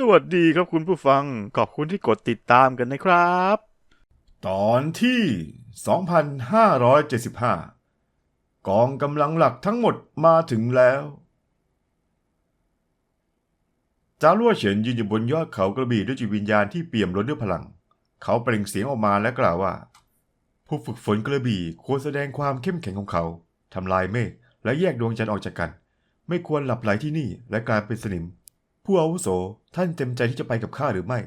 สวัสดีครับคุณผู้ฟัง ขอบคุณที่กดติดตามกันนะครับ ตอนที่ 2575 กองกำลังหลักทั้งหมดมาถึงแล้วจารั่วเฉินยืนอยู่บนยอดเขากระบี่ด้วยจิตวิญญาณที่เปี่ยมล้นด้วยพลัง เขาเปล่งเสียงออกมาและกล่าวว่า ผู้ฝึกฝนกระบี่ควรแสดงความเข้มแข็งของเขาทำลายเมฆและแยกดวงจันทร์ออกจากกัน ไม่ควรหลับไหลที่นี่และกลายเป็นสนิม ผู้อาวุโสท่านเต็มใจที่จะไปกับข้าหรือไม่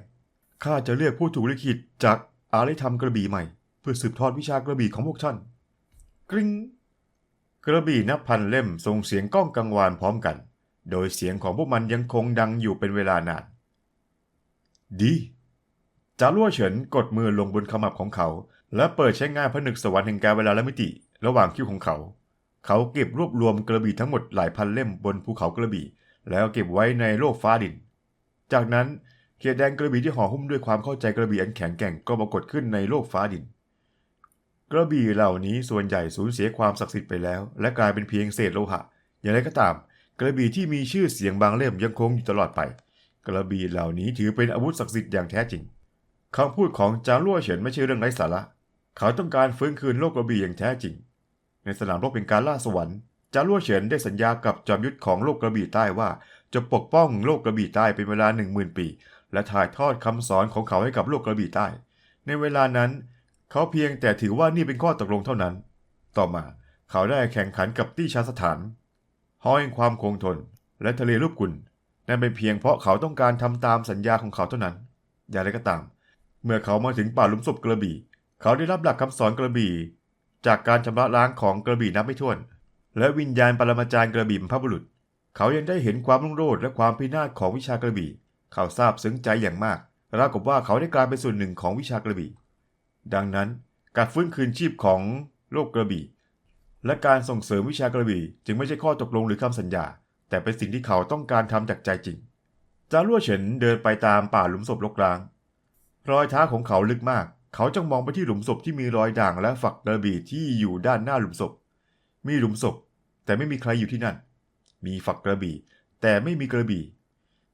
ข้าจะเรียกผู้ถูกลิขิตจากอารยธรรมกระบี่ใหม่ เพื่อสืบทอดวิชากระบี่ของพวกท่าน กริ๊งกระบี่นับพันเล่มส่งเสียงก้องกังวานพร้อมกัน โดยเสียงของพวกมันยังคงดังอยู่เป็นเวลานาน ดีจารั่วเฉินกดมือลงบนขมับของเขา และเปิดใช้งานผนึกสวรรค์แห่งการเวลาและมิติ ระหว่างคิ้วของเขา เขาเก็บรวบรวมกระบี่ทั้งหมดหลายพันเล่มบนภูเขากระบี่ แล้วเก็บไว้ในโลกฟ้าดิน จากนั้นเขตแดนกระบี่ที่ห่อหุ้มด้วยความเข้าใจกระบี่อันแข็งแกร่งก็ปรากฏขึ้นในโลกฟ้าดิน กระบี่เหล่านี้ส่วนใหญ่สูญเสียความศักดิ์สิทธิ์ไปแล้ว และกลายเป็นเพียงเศษโลหะ อย่างไรก็ตาม กระบี่ที่มีชื่อเสียงบางเล่มยังคงอยู่ตลอดไป กระบี่เหล่านี้ถือเป็นอาวุธศักดิ์สิทธิ์อย่างแท้จริงคำพูดของจางลั่วเฉินไม่ใช่เรื่องไร้สาระ เขาต้องการฟื้นคืนโลกกระบี่อย่างแท้จริง ในสนามรบเป็นการล่าสวรรค์ จาลั่วเฉินได้สัญญากับจอมยุทธของโลกกระบี่ใต้ว่า จะปกป้องโลกกระบี่ใต้เป็นเวลาหนึ่งหมื่นปี และถ่ายทอดคำสอนของเขาให้กับโลกกระบี่ใต้ ในเวลานั้น เขาเพียงแต่ถือว่านี่เป็นข้อตกลงเท่านั้น ต่อมาเขาได้แข่งขันกับตี้ชาสถานหอแห่งความคงทน และทะเลรูปกุลนั่นเป็นเพียงเพราะเขาต้องการทำตามสัญญาของเขาเท่านั้น อย่างไรก็ตาม เมื่อเขามาถึงป่าหลุมศพกระบี่ เขาได้รับหลักคำสอนกระบี่ จากการชำระล้างของกระบี่นับไม่ถ้วน และวิญญาณปรมาจารย์กระบี่บรรพบุรุษ เขายังได้เห็นความรุ่งโรจน์และความพินาศของวิชากระบี่ เขาซาบซึ้งใจอย่างมากราวกับว่าเขาได้กลายเป็นส่วนหนึ่งของวิชากระบี่ ดังนั้นการฟื้นคืนชีพของโลกกระบี่ และการส่งเสริมวิชากระบี่ จึงไม่ใช่ข้อตกลงหรือคำสัญญา แต่เป็นสิ่งที่เขาต้องการทำจากใจจริงจารั่วเฉินเดินไปตามป่าหลุมศพรกร้าง รอยเท้าของเขาลึกมาก เขาจ้องมองไปที่หลุมศพที่มีรอยด่างและฝักกระบี่ที่อยู่ด้านหน้าหลุมศพ มีหลุมศพ แต่ไม่มีใครอยู่ที่นั่น มีฝักกระบี่ แต่ไม่มีกระบี่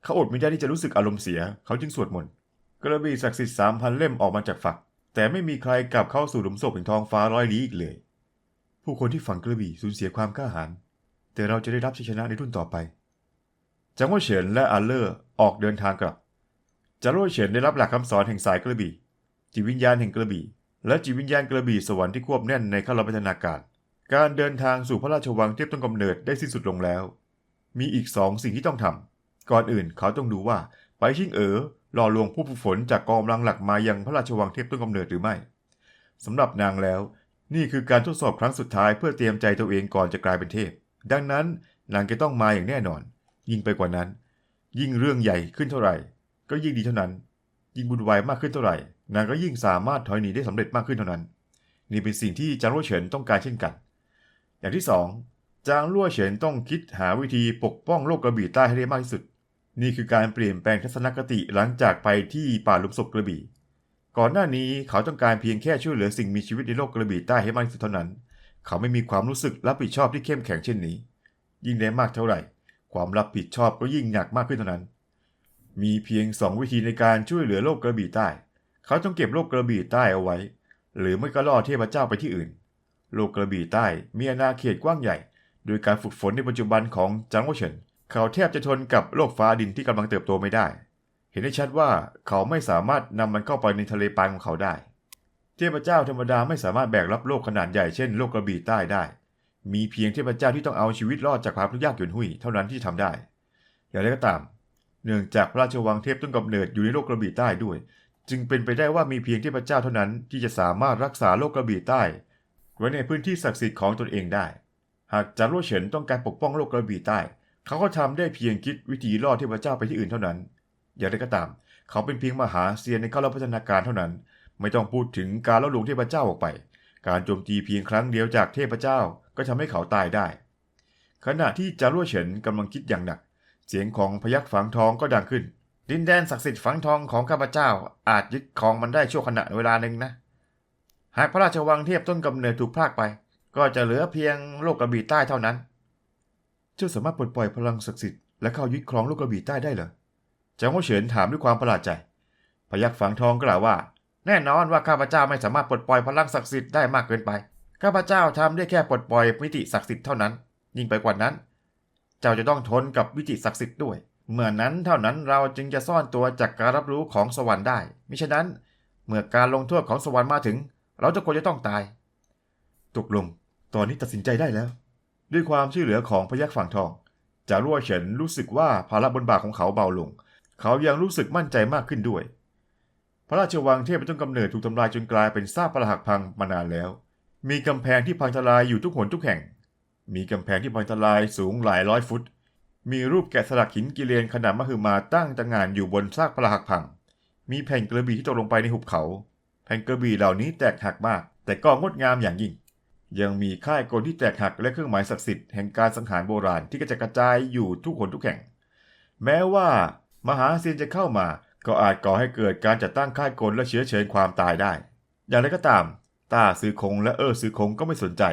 เขาอดไม่ได้ที่จะรู้สึกอารมณ์เสีย เขาจึงสวดมนต์ กระบี่ศักดิ์สิทธิ์สามพันเล่มออกมาจากฝัก แต่ไม่มีใครกลับเข้าสู่หลุมศพแห่งท้องฟ้าร้อยลี้อีกเลย ผู้คนที่ฝังกระบี่สูญเสียความกล้าหาญ แต่เราจะได้รับชัยชนะในรุ่นต่อไปจางว่าเฉินและอัลเลอร์ออกเดินทางกลับจารว่เฉินได้รับหลักคำสอนแห่งสายกระบี่จิตวิญญาณแห่งกระบี่ และจิตวิญญาณกระบี่สวรรค์ที่ควบแน่นในข้ารพัฒนาการ การเดินทางสู่พระราชวังเทียบต้นกำเนิดได้สิ้นสุดลงแล้ว มีอีกสองสิ่งที่ต้องทำก่อนอื่นเขาต้องดูว่าไปชิงเอ๋อหล่อลวงผู้ฝึกฝนจากกองกำลังหลักมายังพระราชวังเทียบต้นกำเนิดหรือไม่สำหรับนางแล้ว นี่คือการทดสอบครั้งสุดท้ายเพื่อเตรียมใจตัวเองก่อนจะกลายเป็นเทพ ดังนั้นนางจะต้องมาอย่างแน่นอน ยิ่งไปกว่านั้น ยิ่งเรื่องใหญ่ขึ้นเท่าไหร่ ก็ยิ่งดีเท่านั้น ยิ่งบุญวายมากขึ้นเท่าไหร่ นางก็ยิ่งสามารถถอยหนีได้สำเร็จมากขึ้นเท่านั้น นี่เป็นสิ่งที่จางรั่วเฉินต้องการเช่นกัน อย่างที่สองจางรั่วเฉินต้องคิดหาวิธีปกป้องโลกกระบี่ใต้ให้ได้มากที่สุด นี่คือการเปลี่ยนแปลงทัศนคติหลังจากไปที่ป่าลุมศพกระบี่ ก่อนหน้านี้เขาต้องการเพียงแค่ช่วยเหลือสิ่งมีชีวิตในโลกกระบี่ใต้ให้มากที่สุดเท่านั้น เขาไม่มีความรู้สึกรับผิดชอบที่เข้มแข็งเช่นนี้ ยิ่งได้มากเท่าไหร่ ความรับผิดชอบก็ยิ่งหนักมากขึ้นเท่านั้น มีเพียงสองวิธีในการช่วยเหลือโลกกระบี่ใต้ เขาต้องเก็บโลกกระบี่ใต้เอาไว้ หรือไม่ก็ล่อเทพเจ้าไปที่อื่น โลกกระบี่ใต้มีอาณาเขตกว้างใหญ่ โดยการฝึกฝนในปัจจุบันของจางโวเฉินเขาแทบจะทนกับโลกฟ้าดินที่กำลังเติบโตไม่ได้ เห็นได้ชัดว่าเขาไม่สามารถนำมันเข้าไปในทะเลปานของเขาได้ เทพเจ้าธรรมดาไม่สามารถแบกรับโลกขนาดใหญ่เช่นโลกกระบี่ใต้ได้ มีเพียงเทพเจ้าที่ต้องเอาชีวิตรอดจากความทุกข์ยากหยุนหุ่ยเท่านั้นที่ทำได้ อย่างไรก็ตาม เนื่องจากพระราชวังเทพต้นกำเนิดอยู่ในโลกกระบี่ใต้ด้วย จึงเป็นไปได้ว่ามีเพียงเทพเจ้าเท่านั้นที่จะสามารถรักษาโลกกระบี่ใต้ ไว้ในพื้นที่ศักดิ์สิทธิ์ของตนเองได้ หากจารโรเฉินต้องการปกป้องโลกกระบี่ใต้ เขาก็ทำได้เพียงคิดวิธีล่อเทพเจ้าไปที่อื่นเท่านั้น อย่างไรก็ตาม เขาเป็นเพียงมหาเซียนในข้าราพัฒนาการเท่านั้น ไม่ต้องพูดถึงการล่อลวงเทพเจ้าออกไป การโจมตีเพียงครั้งเดียวจากเทพเจ้าก็ทำให้เขาตายได้ ขณะที่จารโรเฉินกำลังคิดอย่างหนัก เสียงของพยัคฆ์ฝังทองก็ดังขึ้น ดินแดนศักดิ์สิทธิ์ฝังทองของข้าพเจ้าอาจยึดครองมันได้ชั่วขณะเวลาหนึ่งนะ หากพระราชวังเทพต้นกำเนิดถูกพรากไป ก็จะเหลือเพียงโลกกระบี่ใต้เท่านั้น เจ้าสามารถปลดปล่อยพลังศักดิ์สิทธิ์และเข้ายึดครองโลกกระบี่ใต้ได้เหรอเจ้าโเฉินถามด้วยความประหลาดใจ พยักฝังทองกล่าวว่า แน่นอนว่าข้าพเจ้าไม่สามารถปลดปล่อยพลังศักดิ์สิทธิ์ได้มากเกินไป ข้าพเจ้าทำได้แค่ปลดปล่อยมิติศักดิ์สิทธิ์เท่านั้น ยิ่งไปกว่านั้น เจ้าจะต้องทนกับวิจิศักดิ์สิทธิ์ด้วย เมื่อนั้นเท่านั้นเราจึงจะซ่อนตัวจากการรับรู้ของสวรรค์ได้ มิฉะนั้น เมื่อการลงโทษของสวรรค์มาถึง เราทุกคนจะต้องตาย ตกลง ตอนนี้ตัดสินใจได้แล้ว ด้วยความช่วยเหลือของพยักฝั่งทองจารั่วเฉินรู้สึกว่าภาระบนบ่าของเขาเบาลง เขายังรู้สึกมั่นใจมากขึ้นด้วย พระราชวังเทพเป็นต้นกำเนิดถูกทำลายจนกลายเป็นซากปรักหักพังมานานแล้ว มีกำแพงที่พังทลายอยู่ทุกหนทุกแห่ง มีกำแพงที่พังทลายสูงหลายร้อยฟุต มีรูปแกะสลักหินกิเลนขนาดมหึมาตั้งตระหง่านอยู่บนซากปรักหักพัง มีแผ่นกระบี่ที่ตกลงไปในหุบเขา แผ่นกระบี่เหล่านี้แตกหักมาก แต่ก็งดงามอย่างยิ่ง ยังมีค่ายกลที่แตกหักและเครื่องหมายศักดิ์สิทธิ์แห่งการสังหารโบราณที่กระจัดกระจายอยู่ทุกคนทุกแห่ง แม้ว่ามหาเซียนจะเข้ามา ก็อาจก่อให้เกิดการจัดตั้งค่ายกลและเชื้อเชิญความตายได้ อย่างไรก็ตามต้าซื้อคงและเออซื้อคงก็ไม่สนใจ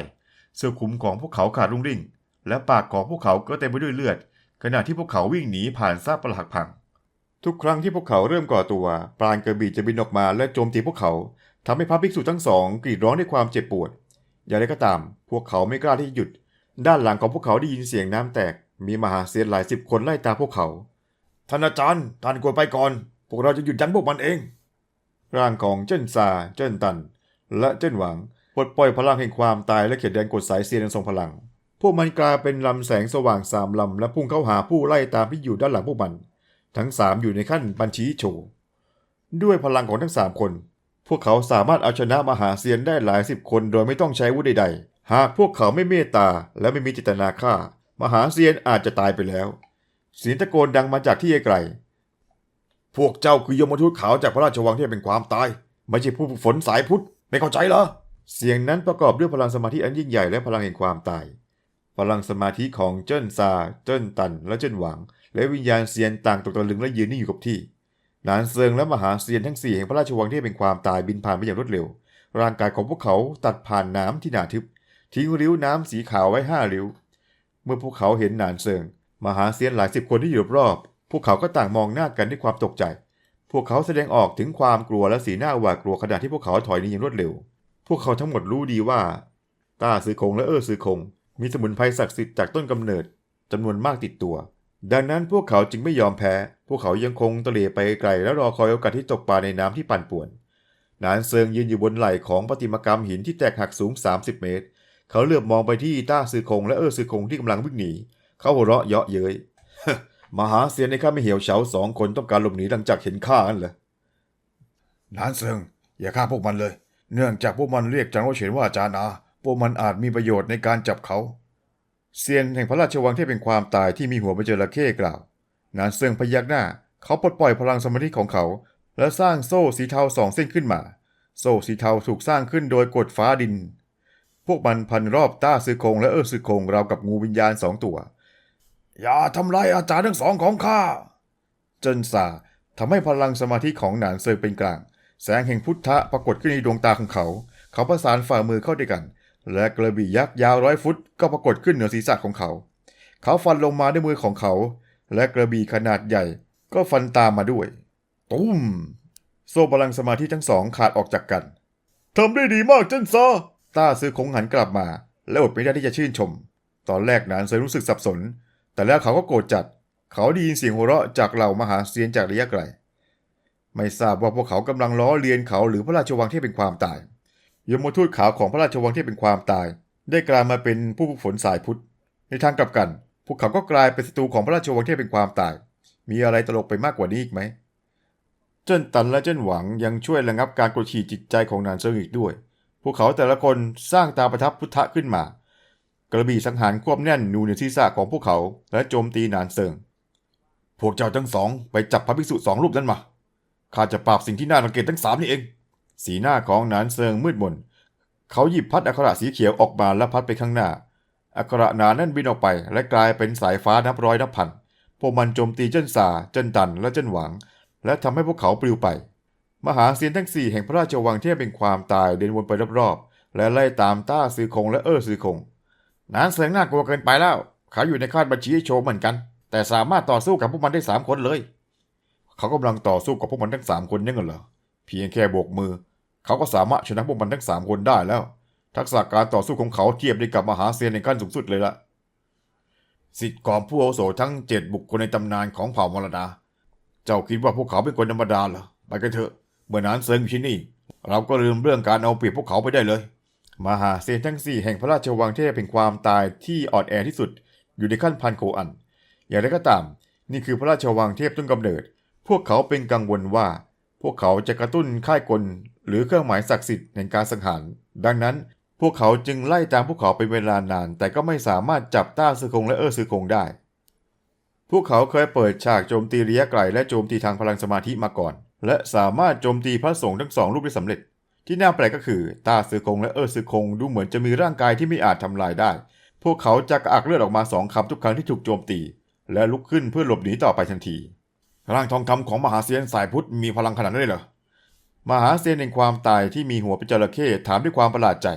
เสื้อคลุมของพวกเขาขาดรุ่งริ่ง และปากของพวกเขาก็เต็มไปด้วยเลือด ขณะที่พวกเขาวิ่งหนีผ่านซากปรักหักพัง ทุกครั้งที่พวกเขาเริ่มก่อตัว ปราณกระบี่จะบินออกมาและโจมตีพวกเขาทำให้พระภิกษุทั้งสองกรีดร้องด้วยความเจ็บปวด อย่างไรก็ตาม พวกเขาไม่กล้าที่จะหยุด ด้านหลังของพวกเขาได้ยินเสียงน้ำแตก มีมหาเซียนหลายสิบคนไล่ตามพวกเขา ท่านอาจารย์ท่านควรไปก่อน พวกเราจะหยุดยั้งพวกมันเอง ร่างของเจิ้นซา เจิ้นตัน และเจิ้นหวังปลดปล่อยพลังแห่งความตายและเขียนแดนกดสายเซียนอันทรงพลัง พวกมันกลายเป็นลำแสงสว่างสามลำและพุ่งเข้าหาผู้ไล่ตามที่อยู่ด้านหลังพวกมัน ทั้งสามอยู่ในขั้นบัญชีโชว์ด้วยพลังของทั้งสามคน พวกเขาสามารถเอาชนะมหาเซียนได้หลายสิบคนโดยไม่ต้องใช้วุธใดๆ หากพวกเขาไม่เมตตาและไม่มีเจตนาฆ่ามหาเซียนอาจจะตายไปแล้วเสียงตะโกนดังมาจากที่ไกล พวกเจ้าคือยมทูตขาวจากพระราชวังที่เป็นความตาย ไม่ใช่ผู้ฝึกฝนสายพุทธไม่เข้าใจเหรอ เสียงนั้นประกอบด้วยพลังสมาธิอันยิ่งใหญ่และพลังแห่งความตาย พลังสมาธิของเจิ้นซา เจิ้นตัน และเจิ้นหวัง และวิญญาณเซียนต่างตกตะลึงและยืนนิ่งอยู่กับที่นานเซิงและมหาเซียนทั้งสี่แห่งพระราชวังที่เป็นความตายบินผ่านไปอย่างรวดเร็ว ร่างกายของพวกเขาตัดผ่านน้ำที่หนาทึบ ทิ้งริ้วน้ำสีขาวไว้ห้าริ้ว เมื่อพวกเขาเห็นนานเซิง มหาเซียนหลายสิบคนที่อยู่รอบๆพวกเขาก็ต่างมองหน้ากันด้วยความตกใจ พวกเขาแสดงออกถึงความกลัวและสีหน้าหวาดกลัวขณะที่พวกเขาถอยหนีอย่างรวดเร็ว พวกเขาทั้งหมดรู้ดีว่าต้าซื้อคงและเออซื้อคง มีสมุนไพรศักดิ์สิทธิ์จากต้นกำเนิดจำนวนมากติดตัว ดังนั้นพวกเขาจึงไม่ยอมแพ้ พวกเขายังคงตะเลไปไกลและรอคอยโอกาสที่ตกปลาในน้ำที่ปั่นป่วน นานเซิงยืนอยู่บนไหล่ของประติมากรรมหินที่แตกหักสูง 30 เมตร เขาเหลือบมองไปที่ต้าซือคงและเออซือคงที่กำลังวิ่งหนี เขาหัวเราะเยาะเย้ยมหาเซียนในข้าไม่เหี่ยวเฉาสองคนต้องการหลบหนีหลังจากเห็นข้ากันเหรอนานเซิงอย่าฆ่าพวกมันเลย เนื่องจากพวกมันเรียกจางโอเฉินว่าอาจารย์อาพวกมันอาจมีประโยชน์ในการจับเขา เซียนแห่งพระราชวังที่เป็นความตายที่มีหัวเป็นจระเข้กล่าว นานเซิงพยักหน้า เขาปลดปล่อยพลังสมาธิของเขา และสร้างโซ่สีเทาสองเส้นขึ้นมา โซ่สีเทาถูกสร้างขึ้นโดยกดฟ้าดิน พวกมันพันรอบต้าซือคงและเออซือคงราวกับงูวิญญาณสองตัว อย่าทำลายอาจารย์ทั้งสองของข้าเจนซาทำให้พลังสมาธิของหนานเซิงเป็นกลาง แสงแห่งพุทธะปรากฏขึ้นในดวงตาของเขา เขาประสานฝ่ามือเข้าด้วยกัน และกระบี่ยักษ์ยาวร้อยฟุตก็ปรากฏขึ้นเหนือศีรษะของเขา เขาฟันลงมาด้วยมือของเขา และกระบี่ขนาดใหญ่ก็ฟันตามมาด้วย ตุ้ม โซ่พลังสมาธิทั้งสองขาดออกจากกันทำได้ดีมากเจนซาต้าซื้อคงหันกลับมา และอดไม่ได้ที่จะชื่นชม ตอนแรกนานเซยรู้สึกสับสน แต่แล้วเขาก็โกรธจัด เขาได้ยินเสียงหัวเราะจากเหล่ามหาเซียนจากระยะไกล ไม่ทราบว่าพวกเขากำลังล้อเลียนเขาหรือพระราชวังที่เป็นความตาย ยมทูตขาวของพระราชวังที่เป็นความตาย ได้กลายมาเป็นผู้ฝึกฝนสายพุทธ ในทางกลับกัน พวกเขาก็กลายเป็นศัตรูของพระราชวังที่เป็นความตาย มีอะไรตลกไปมากกว่านี้อีกไหม เจิ้นตันและเจิ้นหวังยังช่วยระงับการกดขี่จิตใจของนานเซิงอีกด้วย พวกเขาแต่ละคนสร้างตาประทับพุทธะขึ้นมา กระบี่สังหารควบแน่นนูในศีรษะของพวกเขา และโจมตีนานเซิง พวกเจ้าทั้งสองไปจับพระภิกษุสองรูปนั้นมา ข้าจะปราบสิ่งที่น่ารังเกียจทั้งสามนี่เอง สีหน้าของนานเซิงมืดมน เขาหยิบพัดอักขระสีเขียวออกมาและพัดไปข้างหน้า อักขระหนานั้นบินออกไป และกลายเป็นสายฟ้านับร้อยนับพัน พวกมันโจมตีเจิ้นซาเจิ้นตัน และเจิ้นหวัง และทำให้พวกเขาปลิวไป มหาเซียนทั้งสี่แห่งพระราชวังที่เป็นความตายเดินวนไปรอบๆ และไล่ตามต้าซือคงและเออซือคง นานเซิงน่ากลัวเกินไปแล้ว เขาอยู่ในคาดบัญชีโชว์เหมือนกัน แต่สามารถต่อสู้กับพวกมันได้สามคนเลย เขากำลังต่อสู้กับพวกมันทั้งสามคนยังไงเหรอ เพียงแค่โบกมือ เขาก็สามารถชนะพวกมันทั้งสามคนได้แล้ว ทักษะการต่อสู้ของเขาเทียบได้กับมหาเซียนในขั้นสูงสุดเลยละสิทธิ์ของผู้อาวุโสทั้งเจ็ดบุคคลในตำนานของเผ่ามรดา เจ้าคิดว่าพวกเขาเป็นคนธรรมดาเหรอไปกันเถอะเมื่อนานเซิงอยู่ที่นี่ เราก็ลืมเรื่องการเอาเปรียบพวกเขาไปได้เลย มหาเซียนทั้งสี่แห่งพระราชวังเทพแห่งความตายที่อ่อนแอที่สุด อยู่ในขั้นพันโคอัน อย่างไรก็ตาม นี่คือพระราชวังเทพต้นกำเนิด พวกเขาเป็นกังวลว่า พวกเขาจะกระตุ้นค่ายกล หรือเครื่องหมายศักดิ์สิทธิ์แห่งการสังหาร ดังนั้น พวกเขาจึงไล่ตามพวกเขาเป็นเวลานาน แต่ก็ไม่สามารถจับต้าซือคงและเออซือคงได้ พวกเขาเคยเปิดฉากโจมตีระยะไกลและโจมตีทางพลังสมาธิมาก่อน และสามารถโจมตีพระสงฆ์ทั้งสองรูปได้สำเร็จ ที่น่าแปลกก็คือต้าซือคงและเออซือคงดูเหมือนจะมีร่างกายที่ไม่อาจทำลายได้ พวกเขาจะกระอักเลือดออกมาสองคำทุกครั้งที่ถูกโจมตี และลุกขึ้นเพื่อหลบหนีต่อไปทันที ร่างทองคำของมหาเซียนสายพุทธมีพลังขนาดนั้นเลยเหรอ มหาเซียนแห่งความตายที่มีหัวเป็นจระเข้ถามด้วยความประหลาดใจ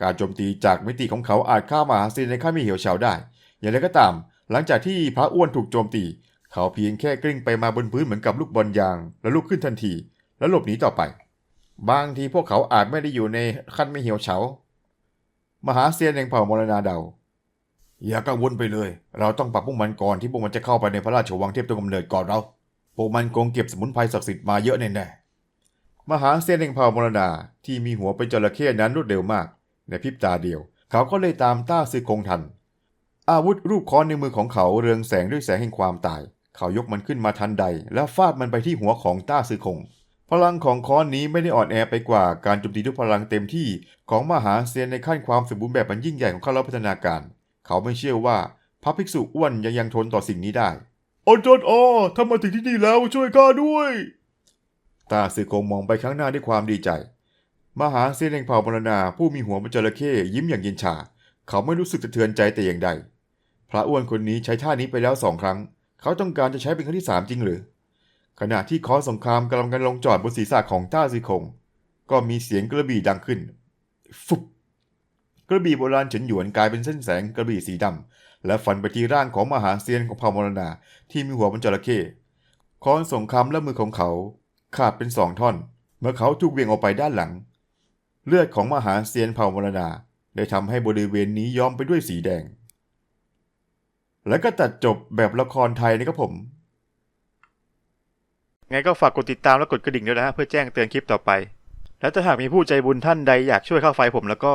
การโจมตีจากมิติของเขาอาจฆ่ามหาเซียนในขั้นไม่เหี่ยวเฉาได้ อย่างไรก็ตาม หลังจากที่พระอ้วนถูกโจมตี เขาเพียงแค่กลิ้งไปมาบนพื้นเหมือนกับลูกบอลยาง แล้วลุกขึ้นทันที แล้วหลบหนีต่อไป บางทีพวกเขาอาจไม่ได้อยู่ในขั้นไม่เหี่ยวเฉามหาเซียนแห่งเผ่ามรณาเดาอย่ากังวลไปเลย เราต้องปรับพวกมันก่อนที่พวกมันจะเข้าไปในพระราชวังเทพต้นกำเนิดก่อนเรา พวกมันคงเก็บสมุนไพรศักดิ์สิทธิ์มาเยอะแน่ๆ มหาเซนแห่งเผ่ามรณาที่มีหัวเป็นจระเข้นั้นรวดเร็วมาก ในพริบตาเดียว เขาก็เลยตามต้าซือคงทัน อาวุธรูปค้อนในมือของเขาเรืองแสงด้วยแสงแห่งความตาย เขายกมันขึ้นมาทันใด แล้วฟาดมันไปที่หัวของต้าซือคง พลังของค้อนนี้ไม่ได้อ่อนแอไปกว่าการโจมตีด้วยพลังเต็มที่ของมหาเซียนในขั้นความสมบูรณ์แบบมันยิ่งใหญ่ของเขาและพัฒนาการ เขาไม่เชื่อว่าพระภิกษุอ้วนยังยังทนต่อสิ่งนี้ได้ อาจารย์อถ้ามาถึงที่นี่แล้วช่วยข้าด้วยตาสือคงมองไปข้างหน้าด้วยความดีใจ มหาเซียนแห่งเผ่ามรณาผู้มีหัวเป็นจระเข้ยิ้มอย่างเย็นชา เขาไม่รู้สึกสะเทือนใจแต่อย่างใด พระอ้วนคนนี้ใช้ท่านี้ไปแล้วสองครั้ง เขาต้องการจะใช้เป็นครั้งที่สามจริงหรือ ขณะที่คอสงครามกำลังกันลงจอดบนศีรษะของต้าซีคง ก็มีเสียงกระบี่ดังขึ้น ฟุบกระบี่โบราณเฉินหยวนกลายเป็นเส้นแสงกระบี่สีดำ และฟันไปที่ร่างของมหาเซียนของเผ่ามรณาที่มีหัวเป็นจระเข้ค้อนสงครามและมือของเขา ขาดเป็นสองท่อน เมื่อเขาถูกเวียงออกไปด้านหลัง เลือดของมหาเซียนเผ่ามรณาได้ทำให้บริเวณนี้ย้อมไปด้วยสีแดง และก็ตัดจบแบบละครไทยนะครับผม ไงก็ฝากกดติดตามและกดกระดิ่งด้วยนะฮะเพื่อแจ้งเตือนคลิปต่อไป และถ้าหากมีผู้ใจบุญท่านใดอยากช่วยเข้าไฟผมแล้วก็